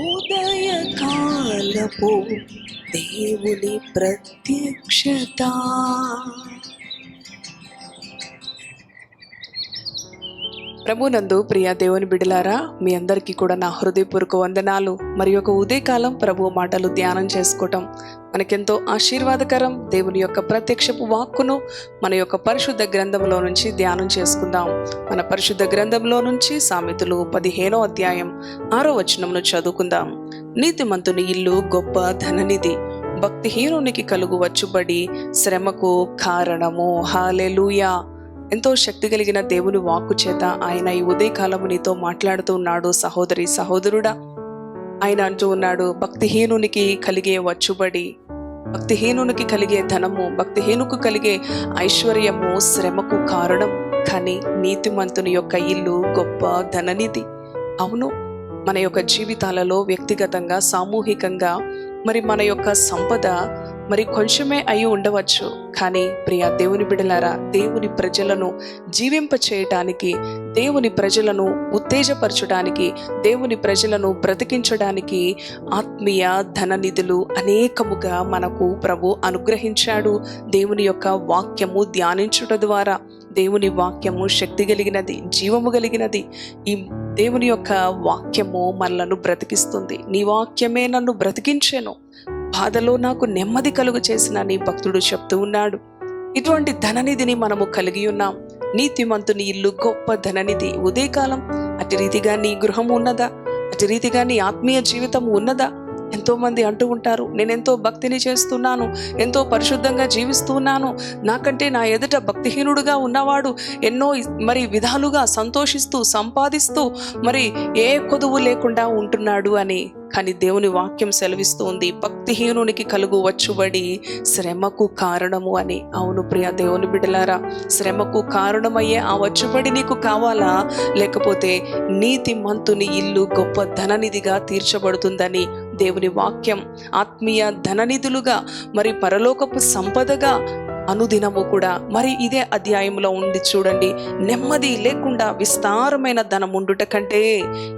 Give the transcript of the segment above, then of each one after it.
ఉదయకాలపు దేవుని ప్రత్యక్షత. ప్రభునందు ప్రియ దేవుని బిడలారా మీ అందరికీ కూడా నా హృదయపూర్వక వందనాలు. మరి ఒక ఉదయకాలం ప్రభు మాటలు ధ్యానం చేసుకోవటం మనకెంతో ఆశీర్వాదకరం. దేవుని యొక్క ప్రత్యక్షపు వాక్కును మన యొక్క పరిశుద్ధ గ్రంథంలో నుంచి ధ్యానం చేసుకుందాం. మన పరిశుద్ధ గ్రంథంలో నుంచి సామెతలు పదిహేనో అధ్యాయం ఆరో వచనమును చదువుకుందాం. నీతిమంతుని ఇల్లు గొప్ప ధననిధి. భక్తిహీనునికి కలుగు వచ్చుబడి శ్రమకు కారణము. హాలెలుయా ఎంతో శక్తి కలిగిన దేవుని వాక్కు చేత ఆయన ఈ ఉదయకాలము నీతో మాట్లాడుతూ ఉన్నాడు. సహోదరి సహోదరుడా ఆయన అంటూ ఉన్నాడు భక్తిహీనునికి కలిగే వచ్చుబడి భక్తిహీనునికి కలిగే ధనము భక్తిహీనుకు కలిగే ఐశ్వర్యము శ్రమకు కారణం కానీ నీతిమంతుని యొక్క ఇల్లు గొప్ప ధననిధి. అవును మన యొక్క జీవితాలలో వ్యక్తిగతంగా సామూహికంగా మరి మన యొక్క సంపద మరి కొంచెమే అయి ఉండవచ్చు. కానీ ప్రియ దేవుని బిడలారా దేవుని ప్రజలను జీవింప చేయటానికి దేవుని ప్రజలను ఉత్తేజపరచడానికి దేవుని ప్రజలను బ్రతికించడానికి ఆత్మీయ ధన నిధులు అనేకముగా మనకు ప్రభు అనుగ్రహించాడు. దేవుని యొక్క వాక్యము ధ్యానించుట ద్వారా దేవుని వాక్యము శక్తి కలిగినది జీవము కలిగినది. ఈ దేవుని యొక్క వాక్యము మనలను బ్రతికిస్తుంది. నీ వాక్యమే నన్ను బ్రతికించాను. బాధలో నాకు నెమ్మది కలుగు చేసిన నీ భక్తుడు చెప్తూ ఉన్నాడు. ఇటువంటి ధననిధిని మనము కలిగి ఉన్నాం. నీతిమంతుని ఇల్లు గొప్ప ధననిధి. ఉదయకాలం అటు రీతిగా నీ గృహం ఉన్నదా? అటు రీతిగా నీ ఆత్మీయ జీవితం ఉన్నదా? ఎంతోమంది అంటూ ఉంటారు నేను ఎంతో భక్తిని చేస్తున్నాను ఎంతో పరిశుద్ధంగా జీవిస్తున్నాను. నాకంటే నా ఎదుట భక్తిహీనుడుగా ఉన్నవాడు ఎన్నో మరి విధాలుగా సంతోషిస్తూ సంపాదిస్తూ మరి ఏ కొదువు లేకుండా ఉంటున్నాడు అని. కానీ దేవుని వాక్యం సెలవిస్తుంది భక్తిహీనునికి కలుగు వచ్చుబడి శ్రమకు కారణము అని. అవును ప్రియ దేవుని బిడలారా శ్రమకు కారణమయ్యే ఆ వచ్చుబడి నీకు కావాలా? లేకపోతే నీతి మంతుని ఇల్లు గొప్ప ధననిధిగా తీర్చబడుతుందని దేవుని వాక్యం ఆత్మీయ ధననిధులుగా మరి పరలోకపు సంపదగా అనుదినము కూడా. మరి ఇదే అధ్యాయంలో ఉండి చూడండి. నెమ్మది లేకుండా విస్తారమైన ధనం ఉండుట కంటే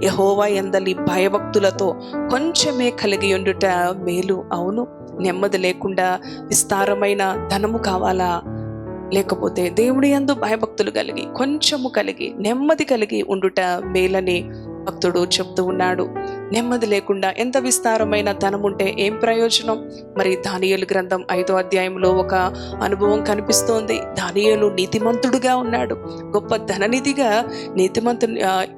యహోవా ఎందలి భయభక్తులతో కొంచెమే కలిగి ఉండుట మేలు. అవును నెమ్మది లేకుండా విస్తారమైన ధనము కావాలా? లేకపోతే దేవుడి యందు భయభక్తులు కలిగి కొంచెము కలిగి నెమ్మది కలిగి ఉండుట మేలని భక్తుడు చెప్తూ ఉన్నాడు నెమ్మది లేకుండా ఎంత విస్తారమైన ధనం ఉంటే ఏం ప్రయోజనం? మరి దానియలు గ్రంథం ఐదో అధ్యాయంలో ఒక అనుభవం కనిపిస్తోంది. దానియలు నీతిమంతుడుగా ఉన్నాడు. గొప్ప ధననిధిగా నీతిమంతు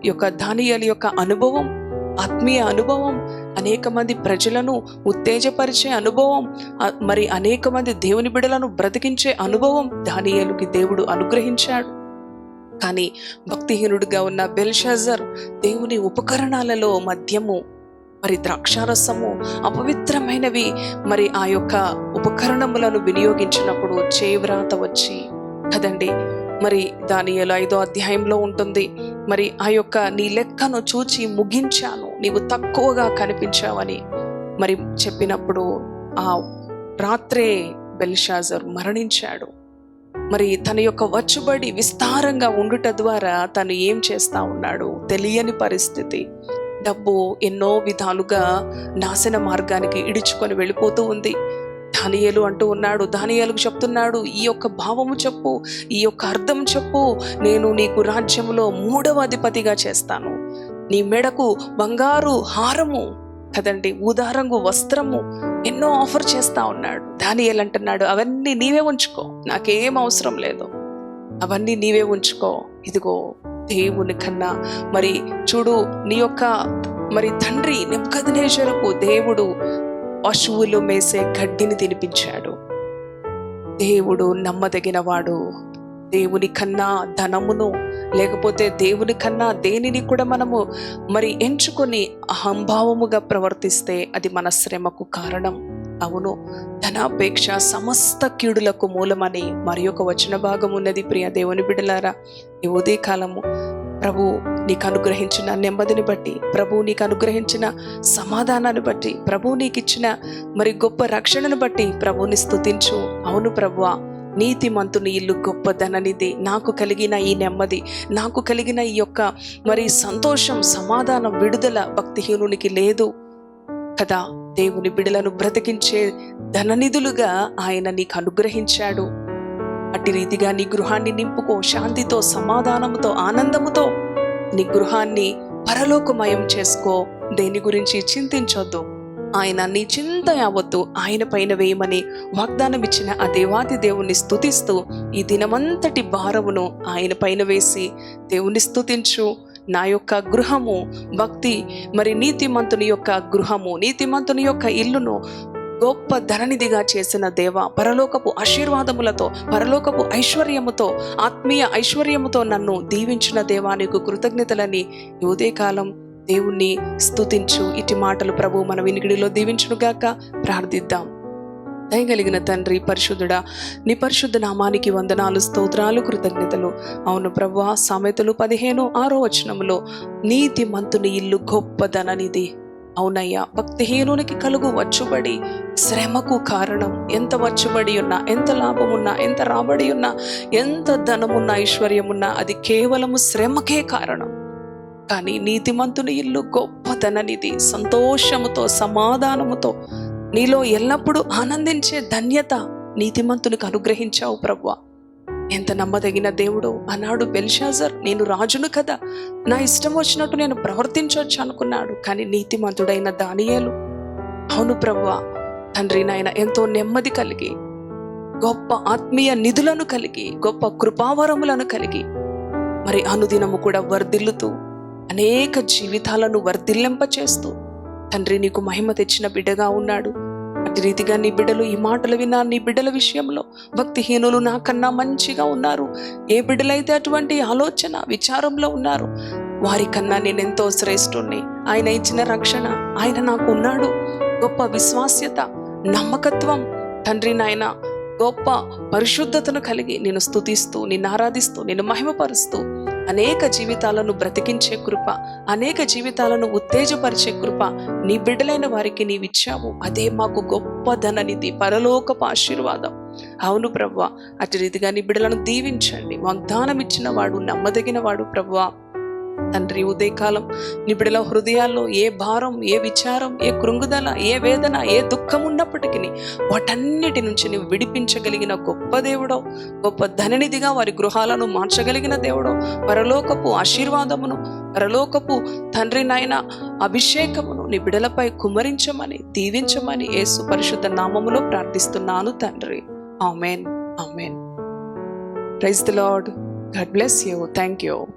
యొక్క దానియలు యొక్క అనుభవం ఆత్మీయ అనుభవం అనేక మంది ప్రజలను ఉత్తేజపరిచే అనుభవం మరి అనేక మంది దేవుని బిడలను బ్రతికించే అనుభవం దానియలుకి దేవుడు అనుగ్రహించాడు. కానీ భక్తిహీనుడిగా ఉన్న బెల్షాజర్ దేవుని ఉపకరణాలలో మద్యము మరి ద్రాక్షారసము అపవిత్రమైనవి మరి ఆ యొక్క ఉపకరణములను వినియోగించినప్పుడు చేవ్రాత వచ్చి కదండి. మరి దాని ఐదో అధ్యాయంలో ఉంటుంది మరి ఆ యొక్క నీ లెక్కను చూచి ముగించాను నీవు తక్కువగా కనిపించావని మరి చెప్పినప్పుడు ఆ రాత్రే బెల్షాజర్ మరణించాడు. మరి తన యొక్క వచ్చుబడి విస్తారంగా ఉండుట ద్వారా తను ఏం చేస్తా ఉన్నాడు? తెలియని పరిస్థితి. డబ్బు ఎన్నో విధాలుగా నాశన మార్గానికి ఇడుచుకొని వెళ్ళిపోతూ ఉంది. దానియేలు అంటూ ఉన్నాడు దానియేలుకు చెప్తున్నాడు ఈ యొక్క భావము చెప్పు ఈ యొక్క అర్థం చెప్పు నేను నీకు రాజ్యంలో మూడవ అధిపతిగా చేస్తాను. నీ మెడకు బంగారు హారము కదండి ఊదారంగు వస్త్రము ఎన్నో ఆఫర్ చేస్తా ఉన్నాడు. దానియల్ అంటున్నాడు అవన్నీ నీవే ఉంచుకో నాకేం అవసరం లేదు. అవన్నీ నీవే ఉంచుకో. ఇదిగో దేవుని కన్నా మరి చూడు నీ యొక్క మరి తండ్రి నెమ్మకదినేశ్వరకు దేవుడు పశువులు మేసే గడ్డిని తినిపించాడు. దేవుడు నమ్మదగినవాడు. దేవుని కన్నా ధనమును లేకపోతే దేవుని కన్నా దేనిని కూడా మనము మరి ఎంచుకొని అహంభావముగా ప్రవర్తిస్తే అది మన శ్రమకు కారణం. అవును ధనాపేక్ష సమస్త కీడులకు మూలమని మరి ఒక వచన భాగం ఉన్నది ప్రియ దేవుని బిడలారా ఈ ఉదయకాలము ప్రభు నీకు అనుగ్రహించిన నెమ్మదిని బట్టి ప్రభు నీకు అనుగ్రహించిన సమాధానాన్ని బట్టి ప్రభు నీకు ఇచ్చిన మరి గొప్ప రక్షణను బట్టి ప్రభుని స్థుతించు అవును ప్రభువా నీతిమంతుని ఇల్లు గొప్ప ధననిది నాకు కలిగిన ఈ నెమ్మది నాకు కలిగిన ఈ యొక్క మరి సంతోషం సమాధానం విడుదల భక్తిహీనునికి లేదు కదా. దేవుని బిడలను బ్రతికించే ధననిధులుగా ఆయన నీకు అనుగ్రహించాడు. అట్టి రీతిగా నీ గృహాన్ని నింపుకో శాంతితో సమాధానముతో ఆనందముతో నీ గృహాన్ని పరలోకమయం చేసుకో. దేని గురించి చింతించొద్దు. ఆయన నీ చింత యావత్తు ఆయన పైన వేయమని వాగ్దానం ఇచ్చిన ఆ దేవాది దేవుణ్ణి స్థుతిస్తూ ఈ దినమంతటి భారమును ఆయన పైన వేసి దేవుణ్ణి స్థుతించు నా యొక్క గృహము భక్తి మరి నీతిమంతుని యొక్క గృహము నీతిమంతుని యొక్క ఇల్లును గొప్ప ధననిధిగా చేసిన దేవ పరలోకపు ఆశీర్వాదములతో పరలోకపు ఐశ్వర్యముతో ఆత్మీయ ఐశ్వర్యముతో నన్ను దీవించిన దేవానికి కృతజ్ఞతలని ఈ ఉదయకాలం దేవుణ్ణి స్తుతించు. ఇటు మాటలు ప్రభు మన వినికిడిలో దీవించునుగాక ప్రార్థిద్దాం. దయగలిగిన తండ్రి పరిశుద్ధుడా నీ పరిశుద్ధ నామానికి వందనాలు స్తోత్రాలు కృతజ్ఞతలు. అవును ప్రభు సామెతలు పదిహేను ఆరో వచనములో నీతి మంతుని ఇల్లు గొప్పదననిది. అవునయ్యా భక్తిహీనునికి కలుగు వచ్చుబడి శ్రమకు కారణం. ఎంత వచ్చుబడి ఉన్నా ఎంత లాభమున్నా ఎంత రాబడి ఉన్నా ఎంత ధనమున్నా ఐశ్వర్యమున్నా అది కేవలము శ్రమకే కారణం. కానీ నీతిమంతుని ఇల్లు గొప్పతననిది. సంతోషముతో సమాధానముతో నీలో ఎల్లప్పుడూ ఆనందించే ధన్యత నీతిమంతునికి అనుగ్రహించావు ప్రభు ఎంత నమ్మదగిన దేవుడు. అన్నాడు బెల్షాజర్ నేను రాజును కదా. నా ఇష్టం వచ్చినట్టు నేను ప్రవర్తించవచ్చు అనుకున్నాడు. కానీ నీతిమంతుడైన దానియేలు. అవును ప్రభు తండ్రి నాయన ఎంతో నెమ్మది కలిగి గొప్ప ఆత్మీయ నిధులను కలిగి గొప్ప కృపావరములను కలిగి మరి అనుదినము కూడా వర్ధిల్లుతూ అనేక జీవితాలను వర్ధిల్లింప చేస్తూ తండ్రి నీకు మహిమ తెచ్చిన బిడ్డగా ఉన్నాడు. అటు రీతిగా నీ బిడ్డలు ఈ మాటలు విన్నా నీ బిడ్డల విషయంలో భక్తిహీనులు నాకన్నా మంచిగా ఉన్నారు. ఏ బిడ్డలైతే అటువంటి ఆలోచన విచారంలో ఉన్నారు వారికన్నా నేనెంతో శ్రేష్ఠుణ్ణి. ఆయన ఇచ్చిన రక్షణ ఆయన నాకు ఉన్నాడు. గొప్ప విశ్వాస్యత నమ్మకత్వం. తండ్రి నాయన గొప్ప పరిశుద్ధతను కలిగి నేను స్థుతిస్తూ నిన్ను ఆరాధిస్తూ నిన్ను మహిమపరుస్తూ అనేక జీవితాలను బ్రతికించే కృప అనేక జీవితాలను ఉత్తేజపరిచే కృప నీ బిడ్డలైన వారికి నీవిచ్చావు. అదే మాకు గొప్ప ధననిధి పరలోకపు ఆశీర్వాదం. అవును ప్రవ్వా అటు రీతిగా నీ బిడ్డలను దీవించండి. వాగ్దానం ఇచ్చిన వాడు నమ్మదగిన వాడు ప్రవ్వా. తండ్రి ఉదయకాలం నిబిడలో హృదయాల్లో ఏ భారం ఏ విచారం ఏ కృంగుదల ఏ వేదన ఏ దుఃఖం ఉన్నప్పటికీ వాటన్నిటి నుంచి నువ్వు విడిపించగలిగిన గొప్ప దేవుడో గొప్ప ధననిధిగా వారి గృహాలను మార్చగలిగిన దేవుడో పరలోకపు ఆశీర్వాదమును పరలోకపు తండ్రి నాయన అభిషేకమును నీ బిడలపై కుమరించమని దీవించమని యేసు పరిశుద్ధ నామములో ప్రార్థిస్తున్నాను తండ్రి. Amen. Amen. Praise the Lord God bless you. Thank you